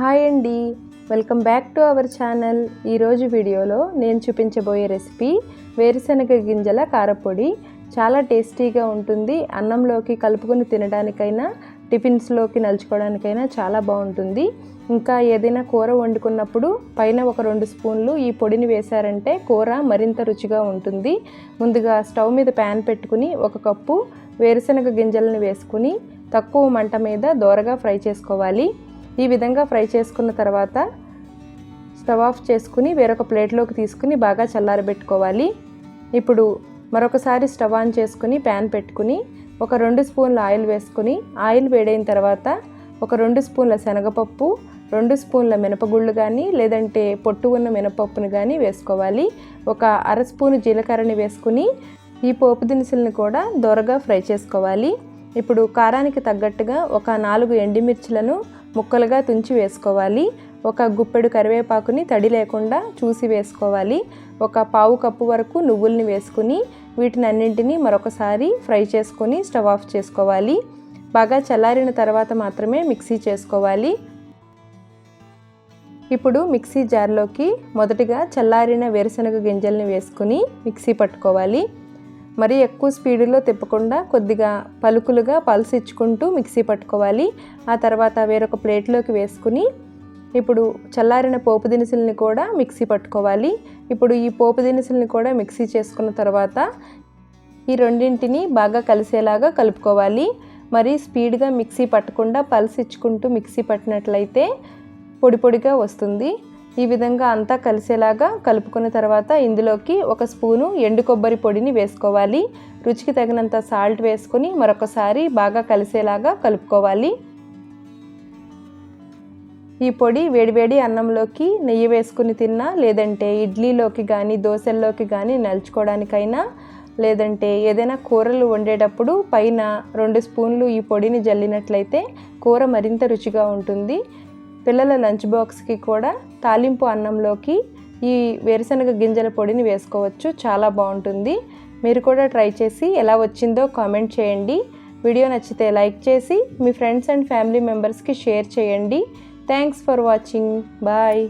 Hi అండి. Welcome back to our channel. ఈరోజు వీడియోలో నేను చూపించబోయే రెసిపీ వేరుశనగ గింజల కారపొడి. చాలా టేస్టీగా ఉంటుంది. అన్నంలోకి కలుపుకొని తినడానికైనా టిఫిన్స్లోకి నలుచుకోవడానికైనా చాలా బాగుంటుంది. ఇంకా ఏదైనా కూర వండుకున్నప్పుడు పైన ఒక రెండు స్పూన్లు ఈ పొడిని వేశారంటే కూర మరింత రుచిగా ఉంటుంది. ముందుగా స్టవ్ మీద ప్యాన్ పెట్టుకుని ఒక కప్పు వేరుశనగ గింజలను వేసుకుని తక్కువ మంట మీద దోరగా ఫ్రై చేసుకోవాలి. ఈ విధంగా ఫ్రై చేసుకున్న తర్వాత స్టవ్ ఆఫ్ చేసుకుని వేరొక ప్లేట్లోకి తీసుకుని బాగా చల్లారబెట్టుకోవాలి. ఇప్పుడు మరొకసారి స్టవ్ ఆన్ చేసుకుని ప్యాన్ పెట్టుకుని ఒక రెండు స్పూన్ల ఆయిల్ వేసుకుని ఆయిల్ వేడైన తర్వాత ఒక రెండు స్పూన్ల శనగపప్పు రెండు స్పూన్ల మినపగుళ్ళు కానీ లేదంటే పొట్టు ఉన్న మినపప్పును కానీ వేసుకోవాలి. ఒక అర స్పూను జీలకర్రని వేసుకుని ఈ పోపు దినుసులను కూడా దొరగా ఫ్రై చేసుకోవాలి. ఇప్పుడు కారానికి తగ్గట్టుగా ఒక నాలుగు ఎండుమిర్చులను ముక్కలుగా తుంచి వేసుకోవాలి. ఒక గుప్పెడు కరివేపాకుని తడి లేకుండా చూసి వేసుకోవాలి. ఒక పావు కప్పు వరకు నువ్వుల్ని వేసుకుని వీటిని అన్నింటినీ మరొకసారి ఫ్రై చేసుకొని స్టవ్ ఆఫ్ చేసుకోవాలి. బాగా చల్లారిన తర్వాత మాత్రమే మిక్సీ చేసుకోవాలి. ఇప్పుడు మిక్సీ జార్లోకి మొదటిగా చల్లారిన వేరుశనగ గింజల్ని వేసుకుని మిక్సీ పట్టుకోవాలి. మరీ ఎక్కువ స్పీడులో తిప్పకుండా కొద్దిగా పలుకులుగా పల్స్ ఇచ్చుకుంటూ మిక్సీ పట్టుకోవాలి. ఆ తర్వాత వేరొక ప్లేట్లోకి వేసుకుని ఇప్పుడు చల్లారిన పోపు దినుసుల్ని కూడా మిక్సీ పట్టుకోవాలి. ఇప్పుడు ఈ పోపు దినుసుల్ని కూడా మిక్సీ చేసుకున్న తర్వాత ఈ రెండింటిని బాగా కలిసేలాగా కలుపుకోవాలి. మరి స్పీడ్గా మిక్సీ పట్టకుండా పల్స్ ఇచ్చుకుంటూ మిక్సీ పట్టినట్లయితే పొడి పొడిగా వస్తుంది. ఈ విధంగా అంతా కలిసేలాగా కలుపుకున్న తర్వాత ఇందులోకి ఒక స్పూను ఎండు కొబ్బరి పొడిని వేసుకోవాలి. రుచికి తగినంత సాల్ట్ వేసుకొని మరొకసారి బాగా కలిసేలాగా కలుపుకోవాలి. ఈ పొడి వేడివేడి అన్నంలోకి నెయ్యి వేసుకుని తిన్నా లేదంటే ఇడ్లీలోకి కానీ దోశల్లోకి కానీ నలుచుకోవడానికైనా లేదంటే ఏదైనా కూరలు వండేటప్పుడు పైన రెండు స్పూన్లు ఈ పొడిని జల్లినట్లయితే కూర మరింత రుచిగా ఉంటుంది. పిల్లల లంచ్ బాక్స్కి కూడా తాలింపు అన్నంలోకి ఈ వేరుశనగ గింజల పొడిని వేసుకోవచ్చు. చాలా బాగుంటుంది. మీరు కూడా ట్రై చేసి ఎలా వచ్చిందో కామెంట్ చేయండి. వీడియో నచ్చితే లైక్ చేసి మీ ఫ్రెండ్స్ అండ్ ఫ్యామిలీ మెంబర్స్కి షేర్ చేయండి. Thanks for watching. బాయ్.